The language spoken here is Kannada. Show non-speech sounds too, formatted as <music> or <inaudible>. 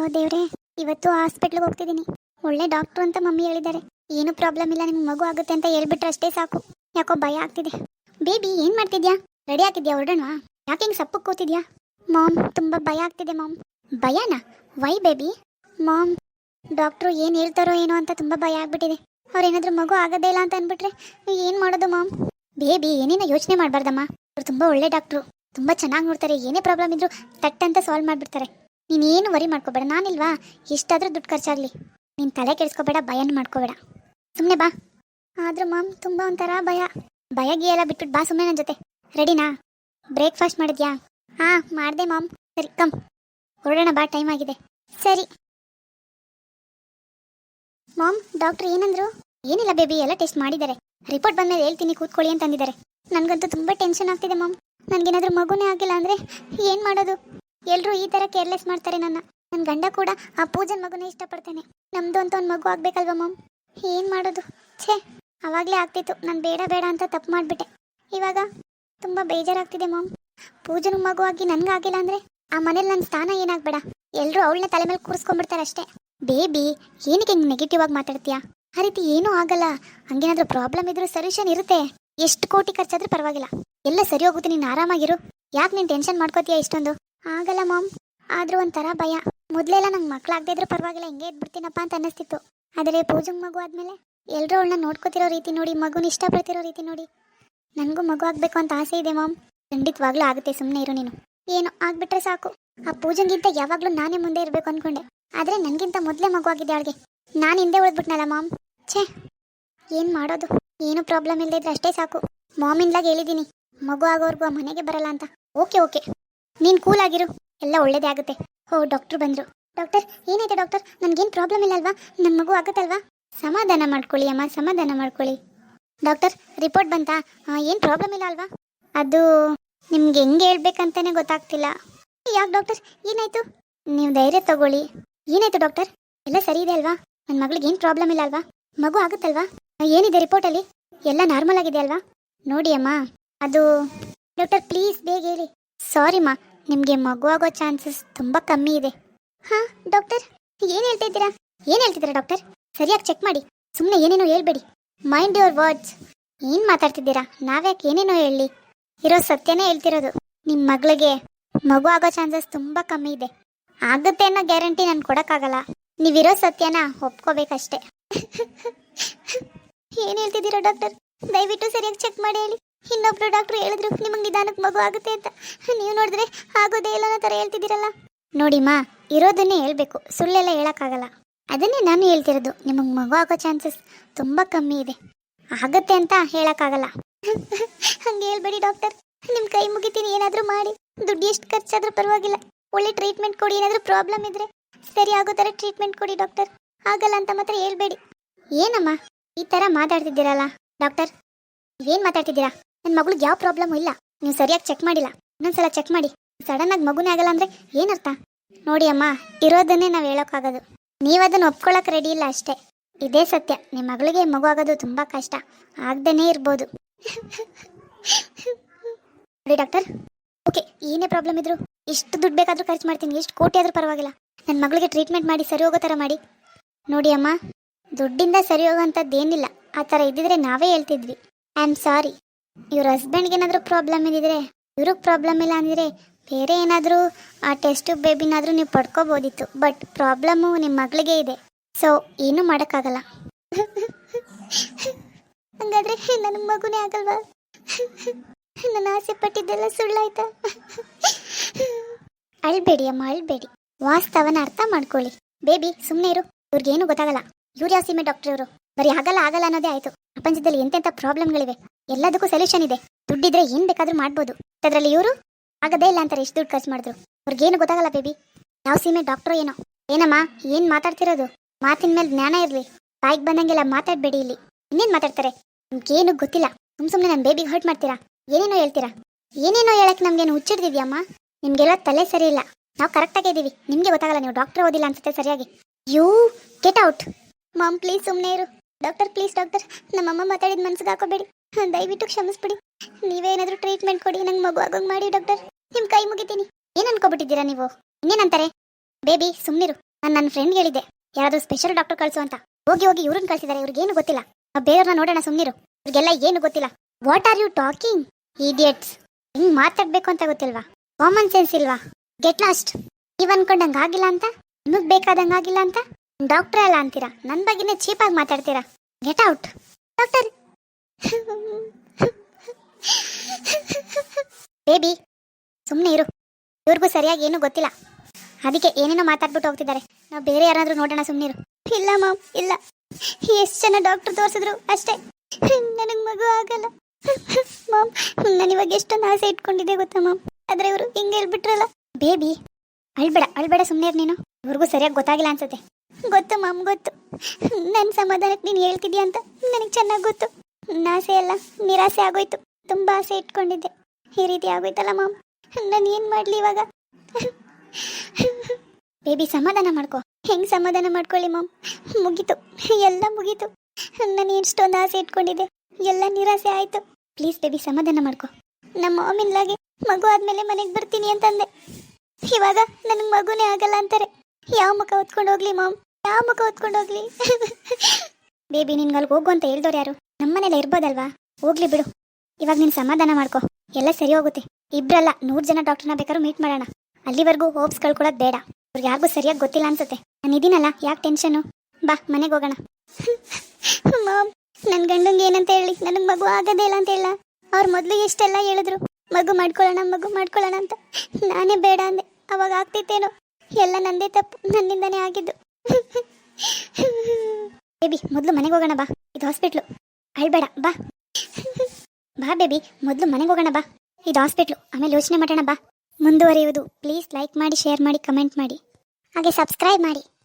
ಅಯ್ಯೋ ದೇವ್ರೆ, ಇವತ್ತು ಹಾಸ್ಪಿಟ್ಲ್ಗೆ ಹೋಗ್ತಿದ್ದೀನಿ. ಒಳ್ಳೆ ಡಾಕ್ಟ್ರು ಅಂತ ಮಮ್ಮಿ ಹೇಳಿದ್ದಾರೆ. ಏನು ಪ್ರಾಬ್ಲಮ್ ಇಲ್ಲ, ನಿಮ್ಗೆ ಮಗು ಆಗುತ್ತೆ ಅಂತ ಹೇಳ್ಬಿಟ್ರೆ ಅಷ್ಟೇ ಸಾಕು. ಯಾಕೋ ಭಯ ಆಗ್ತಿದೆ. ಬೇಬಿ, ಏನು ಮಾಡ್ತಿದ್ಯಾ? ರೆಡಿ ಆಗಿದ್ಯಾ ಹೊರಡೋಣ? ಯಾಕೆ ಹಿಂಗೆ ಸಪ್ಪಕ್ಕೆ ಕೂತಿದ್ಯಾ? ಮಾಮ್, ತುಂಬ ಭಯ ಆಗ್ತಿದೆ mom. ಭಯನಾ? Why baby? Ma'am, doctor ಏನು ಹೇಳ್ತಾರೋ ಏನೋ ಅಂತ ತುಂಬ ಭಯ ಆಗ್ಬಿಟ್ಟಿದೆ. ಅವ್ರೇನಾದರೂ ಮಗು ಆಗೋದೇ ಇಲ್ಲ ಅಂತ ಅಂದ್ಬಿಟ್ರೆ ಏನು ಮಾಡೋದು ಮಾಮ್? ಬೇಬಿ, ಏನೇನೋ ಯೋಚನೆ ಮಾಡಬಾರ್ದಮ್ಮ. ಅವ್ರು ತುಂಬ ಒಳ್ಳೆ ಡಾಕ್ಟ್ರು. ತುಂಬ ಚೆನ್ನಾಗಿ ನೋಡ್ತಾರೆ. ಏನೇ ಪ್ರಾಬ್ಲಮ್ ಇದ್ರು ತಟ್ಟಂತ ಸಾಲ್ವ್ ಮಾಡ್ಬಿಡ್ತಾರೆ. ನೀನೇನು ವರಿ ಮಾಡ್ಕೋಬೇಡ, ನಾನಿಲ್ವಾ? ಎಷ್ಟಾದರೂ ದುಡ್ಡು ಖರ್ಚಾಗಲಿ. ನೀನು ತಲೆ ಕೆಡಿಸ್ಕೋಬೇಡ, ಭಯನ ಮಾಡ್ಕೋಬೇಡ. ಸುಮ್ಮನೆ ಬಾ. ಆದ್ರೂ ಮಾಮ್, ತುಂಬಾ ಒಂಥರ ಭಯ. ಭಯ ಗಿಯ ಎಲ್ಲ ಬಿಟ್ಬಿಟ್ಟು ಬಾ ಸುಮ್ಮನೆ ನನ್ನ ಜೊತೆ. ರೆಡಿನಾ? ಬ್ರೇಕ್ಫಾಸ್ಟ್ ಮಾಡಿದ್ಯಾ? ಹಾ, ಮಾಡ್ದೆ ಮಾಮ್. ಸರಿ, ಕಮ್. ಹೊರಡೋಣ ಬಾ, ಟೈಮ್ ಆಗಿದೆ. ಸರಿ. ಮಾಮ್, ಡಾಕ್ಟರ್ ಏನಂದ್ರು? ಏನಿಲ್ಲ ಬೇಬಿ, ಎಲ್ಲ ಟೆಸ್ಟ್ ಮಾಡಿದ್ದಾರೆ. ರಿಪೋರ್ಟ್ ಬಂದಮೇಲೆ ಹೇಳ್ತೀನಿ, ಕೂತ್ಕೊಳ್ಳಿ ಅಂತಂದಿದ್ದಾರೆ. ನನಗಂತೂ ತುಂಬಾ ಟೆನ್ಷನ್ ಆಗ್ತಿದೆ ಮಾಮ್. ನನಗೇನಾದರೂ ಮಗುನೇ ಆಗಿಲ್ಲ ಅಂದ್ರೆ ಏನು ಮಾಡೋದು? ಎಲ್ರೂ ಈ ತರ ಕೇರ್ಲೆಸ್ ಮಾಡ್ತಾರೆ ನನ್ನ. ನನ್ನ ಗಂಡ ಕೂಡ ಆ ಪೂಜನ್ ಮಗುನ ಇಷ್ಟಪಡ್ತಾನೆ. ನಮ್ದು ಅಂತ ಒಂದು ಮಗು ಆಗ್ಬೇಕಲ್ವಾ ಮಮ್? ಏನ್ ಮಾಡೋದು? ಛೇ, ಅವಾಗ್ಲೇ ಆಗ್ತಿತ್ತು. ನಾನು ಬೇಡ ಬೇಡ ಅಂತ ತಪ್ಪು ಮಾಡ್ಬಿಟ್ಟೆ. ಇವಾಗ ತುಂಬಾ ಬೇಜಾರಾಗ್ತಿದೆ ಮಮ್. ಪೂಜನ್ ಮಗು ಆಗಿ ನನ್ಗಾಗಿಲ್ಲ ಅಂದ್ರೆ ಆ ಮನೇಲಿ ನನ್ನ ಸ್ಥಾನ ಏನಾಗ್ಬೇಡ. ಎಲ್ಲರೂ ಅವಳನ್ನ ತಲೆ ಮೇಲೆ ಕೂರಿಸ್ಕೊಂಡ್ಬಿಡ್ತಾರೆ ಅಷ್ಟೇ. ಬೇಬಿ, ಏನಕ್ಕೆ ಹಿಂಗೆ ನೆಗೆಟಿವ್ ಆಗಿ ಮಾತಾಡ್ತೀಯಾ? ಆ ರೀತಿ ಏನೂ ಆಗಲ್ಲ. ಹಂಗೇನಾದ್ರೂ ಪ್ರಾಬ್ಲಮ್ ಇದ್ರೂ ಸೊಲ್ಯೂಷನ್ ಇರುತ್ತೆ. ಎಷ್ಟು ಕೋಟಿ ಖರ್ಚಾದ್ರೂ ಪರವಾಗಿಲ್ಲ. ಎಲ್ಲ ಸರಿ ಹೋಗುತ್ತೆ ನೀನು ಆರಾಮಾಗಿರು. ಯಾಕೆ ನೀನು ಟೆನ್ಷನ್ ಮಾಡ್ಕೋತೀಯ ಇಷ್ಟೊಂದು? ಆಗಲ್ಲ ಮಾಮ್. ಆದರೂ ಒಂಥರ ಭಯ. ಮೊದಲೆಲ್ಲ ನಂಗೆ ಮಕ್ಕಳಾಗದೇ ಇದ್ರೂ ಪರವಾಗಿಲ್ಲ, ಹಿಂಗೆ ಇದ್ಬಿಡ್ತೀನಪ್ಪ ಅಂತ ಅನ್ನಿಸ್ತಿತ್ತು. ಆದರೆ ಪೂಜಂಗ್ ಮಗು ಆದಮೇಲೆ ಎಲ್ಲರೂ ಅವಳನ್ನ ನೋಡ್ಕೋತಿರೋ ರೀತಿ ನೋಡಿ, ಮಗುನ ಇಷ್ಟಪಡ್ತಿರೋ ರೀತಿ ನೋಡಿ. ನನಗೂ ಮಗು ಆಗಬೇಕು ಅಂತ ಆಸೆ ಇದೆ ಮಾಮ್. ಖಂಡಿತವಾಗ್ಲೂ ಆಗುತ್ತೆ ಸುಮ್ಮನೆ ಇರು ನೀನು. ಏನು, ಆಗ್ಬಿಟ್ರೆ ಸಾಕು. ಆ ಪೂಜಂಗಿಂತ ಯಾವಾಗಲೂ ನಾನೇ ಮುಂದೆ ಇರಬೇಕು ಅಂದ್ಕೊಂಡೆ ಆದರೆ ನನಗಿಂತ ಮೊದಲೇ ಮಗು ಆಗಿದೆ ಅವಳಿಗೆ ನಾನು ಹಿಂದೆ ಉಳಿದ್ಬಿಟ್ನಲ್ಲ ಮಾಮ್. ಛೇ! ಏನು ಮಾಡೋದು? ಏನು ಪ್ರಾಬ್ಲಮ್ ಇಲ್ಲದಿದ್ರೆ ಅಷ್ಟೇ ಸಾಕು. ಮಾಮಿಂದಾಗಿ ಹೇಳಿದ್ದೀನಿ ಮಗು ಆಗೋವರೆಗೂ ಮನೆಗೆ ಬರಲ್ಲ ಅಂತ. Okay okay. ನೀನ್ ಆಗಿರು. ಎಲ್ಲ ಒಳ್ಳೇದೇ ಆಗುತ್ತೆ. ಓ ಡಾಕ್ಟರ್ ಬಂದ್ರು. ಡಾಕ್ಟರ್ ಏನಾಯ್ತು ಡಾಕ್ಟರ್ ನನಗೇನು ಪ್ರಾಬ್ಲಮ್ ಇಲ್ಲ ಅಲ್ವಾ ನನ್ನ ಮಗು ಆಗುತ್ತಲ್ವಾ? ಸಮಾಧಾನ ಮಾಡ್ಕೊಳ್ಳಿ ಅಮ್ಮ, ಸಮಾಧಾನ ಮಾಡ್ಕೊಳ್ಳಿ. ಡಾಕ್ಟರ್ ರಿಪೋರ್ಟ್ ಬಂತಾ? ಏನು ಪ್ರಾಬ್ಲಮ್ ಇಲ್ಲ ಅಲ್ವಾ? ಅದು ನಿಮ್ಗೆ ಹೆಂಗೆ ಹೇಳ್ಬೇಕಂತಾನೆ ಗೊತ್ತಾಗ್ತಿಲ್ಲ. ಯಾಕೆ ಡಾಕ್ಟರ್ ಏನಾಯ್ತು? ನೀವು ಧೈರ್ಯ ತಗೊಳ್ಳಿ. ಏನಾಯ್ತು ಡಾಕ್ಟರ್ ಎಲ್ಲ ಸರಿ ಇದೆ ಅಲ್ವಾ? ನನ್ನ ಮಗಳಿಗೆ ಏನು ಪ್ರಾಬ್ಲಮ್ ಇಲ್ಲ ಅಲ್ವಾ? ಮಗು ಆಗುತ್ತಲ್ವಾ? ಏನಿದೆ ರಿಪೋರ್ಟಲ್ಲಿ ಎಲ್ಲ ನಾರ್ಮಲ್ ಆಗಿದೆ ಅಲ್ವಾ? ನೋಡಿ ಅಮ್ಮ. ಅದು ಡಾಕ್ಟರ್ ಪ್ಲೀಸ್ ಬೇಗ ಹೇಳಿ. ಸಾರಿ ಮಾ ನಿಮಗೆ ಮಗು ಆಗೋ ಚಾನ್ಸಸ್ ತುಂಬ ಕಮ್ಮಿ ಇದೆ. ಹಾ ಡಾಕ್ಟರ್ ಏನು ಹೇಳ್ತಾ ಇದ್ದೀರಾ ಏನು ಹೇಳ್ತಿದ್ದೀರಾ ಡಾಕ್ಟರ್ ಸರಿಯಾಗಿ ಚೆಕ್ ಮಾಡಿ. ಸುಮ್ಮನೆ ಏನೇನೋ ಹೇಳ್ಬೇಡಿ. ಮೈಂಡ್ ಯುವರ್ ವರ್ಡ್ಸ್ ಏನು ಮಾತಾಡ್ತಿದ್ದೀರಾ? ನಾವ್ಯಾಕೆ ಏನೇನೋ ಹೇಳಿ. ಇರೋ ಸತ್ಯನೇ ಹೇಳ್ತಿರೋದು. ನಿಮ್ಮ ಮಗಳಿಗೆ ಮಗು ಆಗೋ ಚಾನ್ಸಸ್ ತುಂಬ ಕಮ್ಮಿ ಇದೆ. ಆಗುತ್ತೆ ಅನ್ನೋ ಗ್ಯಾರಂಟಿ ನಾನು ಕೊಡೋಕ್ಕಾಗಲ್ಲ. ನೀವಿರೋ ಸತ್ಯನ ಒಪ್ಕೋಬೇಕಷ್ಟೇ. <laughs> ಏನು ಹೇಳ್ತಿದ್ದೀರಾ ಡಾಕ್ಟರ್ ದಯವಿಟ್ಟು ಸರಿಯಾಗಿ ಚೆಕ್ ಮಾಡಿ ಹೇಳಿ. ಇನ್ನೊಬ್ರು ಡಾಕ್ಟರ್ ಹೇಳಿದ್ರು ನಿಮಗೆ ನಿಧಾನಕ್ಕೆ ಮಗು ಆಗುತ್ತೆ ಅಂತ. ನೀವು ನೋಡಿದ್ರೆ ಆಗೋದೇ ಇಲ್ಲ ಅನ್ನೋ ಥರ ಹೇಳ್ತಿದ್ದೀರಲ್ಲ? ನೋಡಿಮ್ಮ ಇರೋದನ್ನೇ ಹೇಳ್ಬೇಕು. ಸುಳ್ಳೆಲ್ಲ ಹೇಳೋಕ್ಕಾಗಲ್ಲ. ಅದನ್ನೇ ನಾನು ಹೇಳ್ತಿರೋದು. ನಿಮಗೆ ಮಗು ಆಗೋ ಚಾನ್ಸಸ್ ತುಂಬ ಕಮ್ಮಿ ಇದೆ. ಆಗತ್ತೆ ಅಂತ ಹೇಳೋಕ್ಕಾಗಲ್ಲ. ಹಂಗೆ ಹೇಳ್ಬೇಡಿ ಡಾಕ್ಟರ್. ನಿಮ್ಮ ಕೈ ಮುಗಿತೀನಿ, ಏನಾದರೂ ಮಾಡಿ. ದುಡ್ಡು ಎಷ್ಟು ಖರ್ಚಾದರೂ ಪರವಾಗಿಲ್ಲ. ಒಳ್ಳೆ ಟ್ರೀಟ್ಮೆಂಟ್ ಕೊಡಿ, ಏನಾದರೂ ಪ್ರಾಬ್ಲಮ್ ಇದ್ರೆ ಸರಿ ಆಗೋ ಥರ ಟ್ರೀಟ್ಮೆಂಟ್ ಕೊಡಿ ಡಾಕ್ಟರ್. ಆಗಲ್ಲ ಅಂತ ಮಾತ್ರ ಹೇಳ್ಬೇಡಿ. ಏನಮ್ಮ, ಈ ಥರ ಮಾತಾಡ್ತಿದ್ದೀರಲ್ಲ ಡಾಕ್ಟರ್? ಏನು ಮಾತಾಡ್ತಿದ್ದೀರಾ? ನನ್ನ ಮಗಳಿಗೆ ಯಾವ ಪ್ರಾಬ್ಲಮ್ ಇಲ್ಲ. ನೀವು ಸರಿಯಾಗಿ ಚೆಕ್ ಮಾಡಿಲ್ಲ. ಇನ್ನೊಂದ್ಸಲ ಚೆಕ್ ಮಾಡಿ. ಸಡನ್ ಆಗಿ ಮಗುನೇ ಆಗಲ್ಲ ಅಂದ್ರೆ ಏನರ್ಥ? ನೋಡಿ ಅಮ್ಮ, ಇರೋದನ್ನೇ ನಾವು ಹೇಳೋಕ್ಕಾಗೋದು ನೀವು ಅದನ್ನ ಒಪ್ಕೊಳ್ಳೋಕೆ ರೆಡಿ ಇಲ್ಲ ಅಷ್ಟೇ. ಇದೇ ಸತ್ಯ. ನಿಮ್ಮ ಮಗಳಿಗೆ ಮಗು ಆಗೋದು ತುಂಬ ಕಷ್ಟ. ಆಗ್ದೇನೆ ಇರ್ಬೋದು. ನೋಡಿ ಡಾಕ್ಟರ್. ಓಕೆ, ಏನೇ ಪ್ರಾಬ್ಲಮ್ ಇದ್ರು ಎಷ್ಟು ದುಡ್ಡು ಬೇಕಾದ್ರೂ ಖರ್ಚು ಮಾಡ್ತೀನಿ. ಎಷ್ಟು ಕೋಟಿ ಆದ್ರೂ ಪರವಾಗಿಲ್ಲ. ನನ್ನ ಮಗಳಿಗೆ ಟ್ರೀಟ್ಮೆಂಟ್ ಮಾಡಿ ಸರಿ ಹೋಗೋ ಥರ ಮಾಡಿ. ನೋಡಿ ಅಮ್ಮ, ದುಡ್ಡಿಂದ ಸರಿ ಹೋಗೋಂಥದ್ದು ಏನಿಲ್ಲ ಆ ಥರ ಇದ್ದಿದ್ರೆ ನಾವೇ ಹೇಳ್ತಿದ್ವಿ. ಐ ಆಮ್ ಸಾರಿ ಇವ್ರ ಹಸ್ಬೆಂಡ್ಗೆ ಏನಾದರೂ ಪ್ರಾಬ್ಲಮ್ ಇದ್ದಿದ್ರೆ, ಇವ್ರಿಗೆ ಪ್ರಾಬ್ಲಮ್ ಇಲ್ಲ ಅಂದರೆ ಬೇರೆ ಏನಾದರೂ ಆ ಟೆಸ್ಟು ಬೇಬಿನಾದರೂ ನೀವು ಪಡ್ಕೋಬೋದಿತ್ತು. ಬಟ್ ಪ್ರಾಬ್ಲಮ್ಮು ನಿಮ್ಮ ಮಗಳಿಗೆ ಇದೆ. ಸೊ ಏನೂ ಮಾಡೋಕ್ಕಾಗಲ್ಲ. ಹಂಗಾದ್ರೆ ನನ್ನ ಮಗುನೇ ಆಗಲ್ವಾ? ನನ್ನ ಆಸೆ ಪಟ್ಟಿದ್ದೆಲ್ಲ ಸುಳ್ಳಾಯ್ತಾ? ಅಳ್ಬೇಡಿ ಅಮ್ಮ, ಅಳ್ಬೇಡಿ. ವಾಸ್ತವನ ಅರ್ಥ ಮಾಡ್ಕೊಳ್ಳಿ. ಬೇಬಿ ಸುಮ್ಮನೆ ಇರು. ಇವ್ರಿಗೇನು ಗೊತ್ತಾಗಲ್ಲ. ಇವ್ರು ಯಾವ ಸೀಮೆ ಡಾಕ್ಟರ್ ಇವರು? ಬರೀ ಆಗಲ್ಲ ಆಗಲ್ಲ ಅನ್ನೋದೇ ಆಯ್ತು. ಪ್ರಪಂಚದಲ್ಲಿ ಎಂತೆಂಥ ಪ್ರಾಬ್ಲಮ್ಗಳಿವೆ? ಎಲ್ಲದಕ್ಕೂ ಸೊಲ್ಯೂಷನ್ ಇದೆ. ದುಡ್ಡಿದ್ರೆ ಏನ್ ಬೇಕಾದ್ರೂ ಮಾಡ್ಬೋದು. ಅದರಲ್ಲಿ ಇವರು? ಆಗದೇ ಇಲ್ಲ ಅಂತಾರೆ ಎಷ್ಟು ದುಡ್ಡು ಖರ್ಚು ಮಾಡಿದ್ರು. ಅವ್ರಿಗೇನು ಗೊತ್ತಾಗಲ್ಲ ಬೇಬಿ ಯಾವ ಸೀಮೆ ಡಾಕ್ಟ್ರು ಏನೋ? ಏನಮ್ಮ, ಏನ್ ಮಾತಾಡ್ತಿರೋದು? ಮಾತಿನ ಮೇಲೆ ಜ್ಞಾನ ಇರಲಿ. ಬಾಯಿಗೆ ಬಂದಂಗೆಲ್ಲ ಮಾತಾಡ್ಬೇಡಿ ಇಲ್ಲಿ. ಇನ್ನೇನ್ ಮಾತಾಡ್ತಾರೆ? ನಿಮ್ಗೇನು ಗೊತ್ತಿಲ್ಲ. ಸುಮ್ ಸುಮ್ಮನೆ ನನ್ನ ಬೇಬಿಗೆ ಹರ್ಟ್ ಮಾಡ್ತೀರಾ? ಏನೇನೋ ಹೇಳ್ತೀರಾ? ಏನೇನೋ ಹೇಳಕ್ ನಮ್ಗೇನು ಹುಚ್ಚಿಡ್ದಿದ್ಯಮ್ಮ? ನಿಮ್ಗೆಲ್ಲ ತಲೆ ಸರಿ ಇಲ್ಲ. ನಾವು ಕರೆಕ್ಟಾಗಿ ಇದ್ದೀವಿ ನಿಮ್ಗೆ ಗೊತ್ತಾಗಲ್ಲ, ನೀವು ಡಾಕ್ಟರ್ ಓದಿಲ್ಲ ಅನ್ಸುತ್ತೆ ಸರಿಯಾಗಿ. You get out mom please ಸುಮ್ಮನೆ ಇರು. ಡಾಕ್ಟರ್ ಪ್ಲೀಸ್ ಡಾಕ್ಟರ್, ನಮ್ಮಮ್ಮ ಮಾತಾಡಿದ ಮನ್ಸಿಗೆ ಹಾಕೋಬೇಡಿ. ದಯವಿಟ್ಟು ಕ್ಷಮಿಸ್ಬಿಡಿ. ನೀವೇನಾದರೂ ಟ್ರೀಟ್ಮೆಂಟ್ ಕೊಡಿ, ನಂಗೆ ಮಗು ಆಗೋಂಗೆ ಮಾಡಿ ಡಾಕ್ಟರ್. ನಿಮ್ಮ ಕೈ ಮುಗಿತೀನಿ. ಏನು ಅನ್ಕೋಬಿಟ್ಟಿದ್ದೀರಾ ನೀವು? ಇನ್ನೇನಂತಾರೆ? ಬೇಬಿ ಸುಮ್ಮನಿರು ನಾನು ನನ್ನ ಫ್ರೆಂಡ್ ಹೇಳಿದ್ದೆ. ಯಾರಾದರೂ ಸ್ಪೆಷಲ್ ಡಾಕ್ಟರ್ ಕಳಿಸು ಅಂತ. ಹೋಗಿ ಹೋಗಿ ಇವ್ರನ್ನ ಕಳ್ಸಿದ್ದಾರೆ ಇವ್ರಿಗೇನು ಗೊತ್ತಿಲ್ಲ. ನಾವು ಬೇರೆಯವ್ರನ್ನ ನೋಡೋಣ ಸುಮ್ಮನಿರು ಇವ್ರಿಗೆಲ್ಲ ಏನು ಗೊತ್ತಿಲ್ಲ. What are you talking idiots ಹಿಂಗ್ ಮಾತಾಡ್ಬೇಕು ಅಂತ ಗೊತ್ತಿಲ್ವಾ? ಕಾಮನ್ ಸೆನ್ಸ್ ಇಲ್ವಾ? ಗೆಟ್ ಲಾಸ್ಟ್ ನೀವ್ ಅನ್ಕೊಂಡಂಗೆ ಆಗಿಲ್ಲ ಅಂತ? ನಿಮಗೆ ಬೇಕಾದಂಗೆ ಆಗಿಲ್ಲ ಅಂತ? ಡಾಕ್ಟರ್ ಅಲ್ಲ ಅಂತೀರಾ? ನನ್ನ ಬಗ್ಗೆನೇ ಚೀಪಾಗಿ ಮಾತಾಡ್ತೀರಾ? Get out doctor. ಬೇಬಿ ಸುಮ್ಮನೆ ಇರು. ಇವ್ರಿಗೂ ಸರಿಯಾಗಿ ಏನೂ ಗೊತ್ತಿಲ್ಲ. ಅದಕ್ಕೆ ಏನೇನೋ ಮಾತಾಡ್ಬಿಟ್ಟು ಹೋಗ್ತಿದ್ದಾರೆ. ನಾವು ಬೇರೆ ಯಾರಾದ್ರೂ ನೋಡೋಣ ಸುಮ್ಮನಿರು ಇಲ್ಲ ಮಾಮ್, ಇಲ್ಲ. ಎಷ್ಟು ಜನ ಡಾಕ್ಟರ್ ತೋರಿಸಿದ್ರು ಅಷ್ಟೇ. ನನಗೆ ಮಗು ಆಗಲ್ಲ. ಮಾಮ್ ಇವಾಗ ಎಷ್ಟೊಂದು ಆಸೆ ಇಟ್ಕೊಂಡಿದ್ದೆ ಗೊತ್ತಾ ಮಾಮ್? ಆದರೆ ಇವರು ಹಿಂಗೆ ಹೇಳ್ಬಿಟ್ರಲ್ಲ. ಬೇಬಿ ಅಳ್ಬೇಡ ಅಳ್ಬೇಡ ಸುಮ್ಮನೆ ನೀನು. ಇವ್ರಿಗೂ ಸರಿಯಾಗಿ ಗೊತ್ತಾಗಿಲ್ಲ ಅನ್ಸುತ್ತೆ. ಗೊತ್ತು ಮಾಮ್, ಗೊತ್ತು. ನನ್ನ ಸಮಾಧಾನಕ್ಕೆ ನೀನು ಹೇಳ್ತಿದ್ಯಾ ಅಂತ ನನಗೆ ಚೆನ್ನಾಗಿ ಗೊತ್ತು. ಆಸೆ ಎಲ್ಲ ನಿರಾಸೆ ಆಗೋಯ್ತು. ತುಂಬ ಆಸೆ ಇಟ್ಕೊಂಡಿದ್ದೆ. ಈ ರೀತಿ ಆಗೋಯ್ತಲ್ಲ ಮಾಮ್. ನಾನು ಏನು ಮಾಡಲಿ ಇವಾಗ? ಬೇಬಿ, ಸಮಾಧಾನ ಮಾಡ್ಕೊ. ಹೆಂಗೆ ಸಮಾಧಾನ ಮಾಡ್ಕೊಳ್ಳಿ ಮಾಮ್? ಮುಗೀತು. ಎಲ್ಲ ಮುಗೀತು. ನಾನು ಎಷ್ಟೊಂದು ಆಸೆ ಇಟ್ಕೊಂಡಿದ್ದೆ. ಎಲ್ಲ ನಿರಾಸೆ ಆಯಿತು. ಪ್ಲೀಸ್ ಬೇಬಿ, ಸಮಾಧಾನ ಮಾಡ್ಕೊ. ನಮ್ಮ ಮಾಮಿನ್ಲಾಗೆ ಮಗು ಆದಮೇಲೆ ಮನೆಗೆ ಬರ್ತೀನಿ ಅಂತಂದೆ. ಇವಾಗ ನನಗೆ ಮಗುನೇ ಆಗಲ್ಲ ಅಂತಾರೆ. ಯಾವ ಮುಖ ಹೊತ್ಕೊಂಡು ಹೋಗ್ಲಿ ಮಾಮ್? ಯಾವ ಮುಖ ಹೋಗ್ಲಿ? ಬೇಬಿ ನಿನ್ಗೆ ಅಲ್ಲಿ ಹೋಗು ಅಂತ ಹೇಳ್ದವ್ರು ಯಾರು? ನಮ್ಮನೇಲೆ ಇರ್ಬೋದಲ್ವಾ? ಹೋಗ್ಲಿ ಬಿಡು. ಇವಾಗ ನೀನು ಸಮಾಧಾನ ಮಾಡ್ಕೊ. ಎಲ್ಲ ಸರಿ ಹೋಗುತ್ತೆ. ಇಬ್ರಲ್ಲ ನೂರು ಜನ ಡಾಕ್ಟರ್ನ ಬೇಕಾದ್ರೂ ಮೀಟ್ ಮಾಡೋಣ. ಅಲ್ಲಿವರೆಗೂ ಹೋಪ್ಸ್ ಕಳ್ಕೊಳ್ಳೋದು ಬೇಡ. ಅವ್ರಿಗೆ ಯಾರಿಗೂ ಸರಿಯಾಗಿ ಗೊತ್ತಿಲ್ಲ ಅನ್ಸುತ್ತೆ. ನಾನು ಇದೀನಲ್ಲ, ಯಾಕೆ ಟೆನ್ಷನು ಬಾ, ಮನೆಗೆ ಹೋಗೋಣ. ಮಾಮ್ ನನ್ನ ಗಂಡಂಗೆ ಏನಂತ ಹೇಳಿ? ನನಗೆ ಮಗು ಆಗೋದೇ ಇಲ್ಲ ಅಂತ ಹೇಳ. ಅವ್ರು ಮೊದಲು ಎಷ್ಟೆಲ್ಲ ಹೇಳಿದ್ರು? ಮಗು ಮಾಡ್ಕೊಳ್ಳೋಣ ಮಗು ಮಾಡ್ಕೊಳ್ಳೋಣ ಅಂತ. ನಾನೇ ಬೇಡ ಅಂದೆ. ಅವಾಗ ಆಗ್ತಿತ್ತೇನೋ? ಎಲ್ಲ ನಂದೇ ತಪ್ಪು. ನನ್ನಿಂದಾನೇ ಆಗಿದ್ದು. ಬೇಬಿ ಮೊದಲು ಮನೆಗೆ ಹೋಗೋಣ ಬಾ. ಇದು ಹಾಸ್ಪಿಟ್ಲು ಅಳ್ಬೇಡ, ಬಾ. ಬಾ ಬೇಬಿ ಮೊದಲು ಮನೆಗೆ ಹೋಗೋಣ ಬಾ. ಇದು ಹಾಸ್ಪಿಟ್ಲು ಆಮೇಲೆ ಯೋಚನೆ ಮಾಡೋಣ ಬಾ. ಮುಂದುವರಿಯುವುದು. ಪ್ಲೀಸ್ ಲೈಕ್ ಮಾಡಿ ಶೇರ್ ಮಾಡಿ ಕಮೆಂಟ್ ಮಾಡಿ. ಹಾಗೆ ಸಬ್ಸ್ಕ್ರೈಬ್ ಮಾಡಿ.